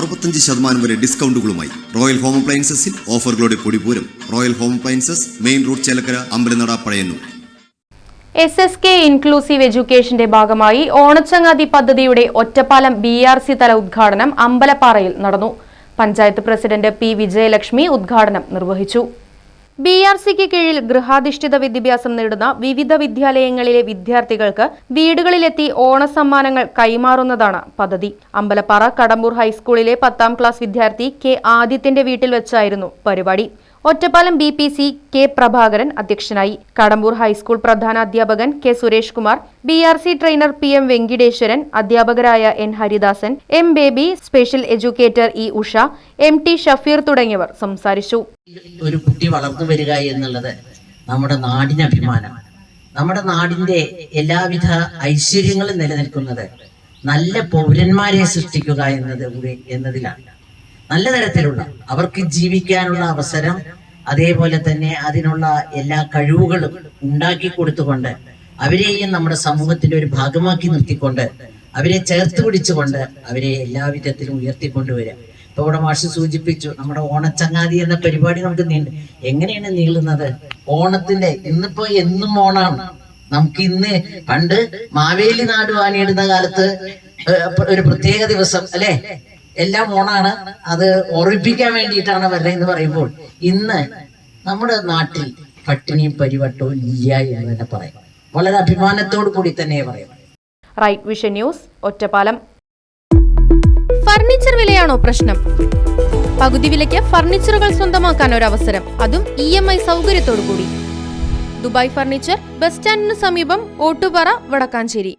അറുപത്തഞ്ച് ശതമാനം വരെ ഡിസ്കൗണ്ടുകളുമായി റോയൽ ഹോം അപ്ലയൻസസിൽ ഓഫറുകളുടെ പൊടിപൂരം royal home appliances main road Chelakkara Ambalanada Pazhayannur. S S K inclusive എഡ്യൂക്കേഷന്റെ ഭാഗമായി ഓണച്ചങ്ങാതി പദ്ധതിയുടെ ഒറ്റപ്പാലം ബി ആർ സി തല ഉദ്ഘാടനം അമ്പലപ്പാറയിൽ നടന്നു. പഞ്ചായത്ത് പ്രസിഡന്റ് പി വിജയലക്ഷ്മി ഉദ്ഘാടനം നിർവഹിച്ചു. ബി ആർ സിക്ക് കീഴിൽ ഗൃഹാധിഷ്ഠിത വിദ്യാഭ്യാസം നേടുന്ന വിവിധ വിദ്യാലയങ്ങളിലെ വിദ്യാർത്ഥികൾക്ക് വീടുകളിലെത്തി ഓണസമ്മാനങ്ങൾ കൈമാറുന്നതാണ് പദ്ധതി. അമ്പലപ്പാറ കടമ്പൂർ ഹൈസ്കൂളിലെ പത്താം ക്ലാസ് വിദ്യാർത്ഥി കെ ആദിത്യന്റെ വീട്ടിൽ വെച്ചായിരുന്നു പരിപാടി. Ottapalam B P C K Prabhakaran അധ്യക്ഷനായി. Kadambur high school പ്രധാനാധ്യാപകൻ K Suresh Kumar B R C trainer P M Venkiteswaran അധ്യാപകരായ N Haridasan M Baby special educator E Usha M T Shafeer തുടങ്ങിയവർ സംസാരിച്ചു. ഒരു കുട്ടി വളർന്നു വരിക എന്നുള്ളത് നമ്മുടെ നാടിന് അഭിമാനമാണ് നമ്മുടെ നാടിന്റെ എല്ലാവിധ ഐശ്വര്യങ്ങളും നിലനിൽക്കുന്നത് നല്ല പൗരന്മാരെ സൃഷ്ടിക്കുക എന്നത് എന്നതിലാണ്. നല്ല തരത്തിലുള്ള അവർക്ക് ജീവിക്കാനുള്ള അവസരം അതേപോലെ തന്നെ അതിനുള്ള എല്ലാ കഴിവുകളും ഉണ്ടാക്കി കൊടുത്തുകൊണ്ട് അവരെയും നമ്മുടെ സമൂഹത്തിന്റെ ഒരു ഭാഗമാക്കി നിർത്തിക്കൊണ്ട് അവരെ ചേർത്ത് പിടിച്ചുകൊണ്ട് അവരെ എല്ലാവിധത്തിലും ഉയർത്തിക്കൊണ്ടുവരിക ഇപ്പൊ ഇവിടെ മാഷ് സൂചിപ്പിച്ചു നമ്മുടെ ഓണച്ചങ്ങാതി എന്ന പരിപാടി നമുക്ക് നീണ്ട് എങ്ങനെയാണ് നീളുന്നത്? ഓണത്തിന്റെ ഇന്നിപ്പോ എന്നും ഓണാണ്. നമുക്ക് ഇന്ന് പണ്ട് മാവേലി നാട് വാണിയിടുന്ന കാലത്ത് ഒരു പ്രത്യേക ദിവസം അല്ലെ? എല്ലാം ഓണാണ്. അത് ഓർമ്മിപ്പിക്കാൻ വേണ്ടിയിട്ടാണ് വരുന്നത് എന്ന് പറയുമ്പോൾ ഇന്ന് നമ്മുടെ നാട്ടിൽ പട്ടിണിയും പരിവട്ടവും ഇല്ല എന്ന് തന്നെ പറയാം. വളരെ അഭിമാനത്തോടു കൂടി തന്നെ പറയാം. Right vision news Ottapalam. Furniture വിലയാണോ പ്രശ്നം? പകുതി വിലയ്ക്ക് ഫർണിച്ചറുകൾ സ്വന്തമാക്കാൻ ഒരു അവസരം അതും ഇ എം ഐ സൗകര്യത്തോടു കൂടി. ദുബായ് ഫർണിച്ചർ ബസ് സ്റ്റാൻഡിന് സമീപം ഓട്ടുപാറ വടക്കാഞ്ചേരി.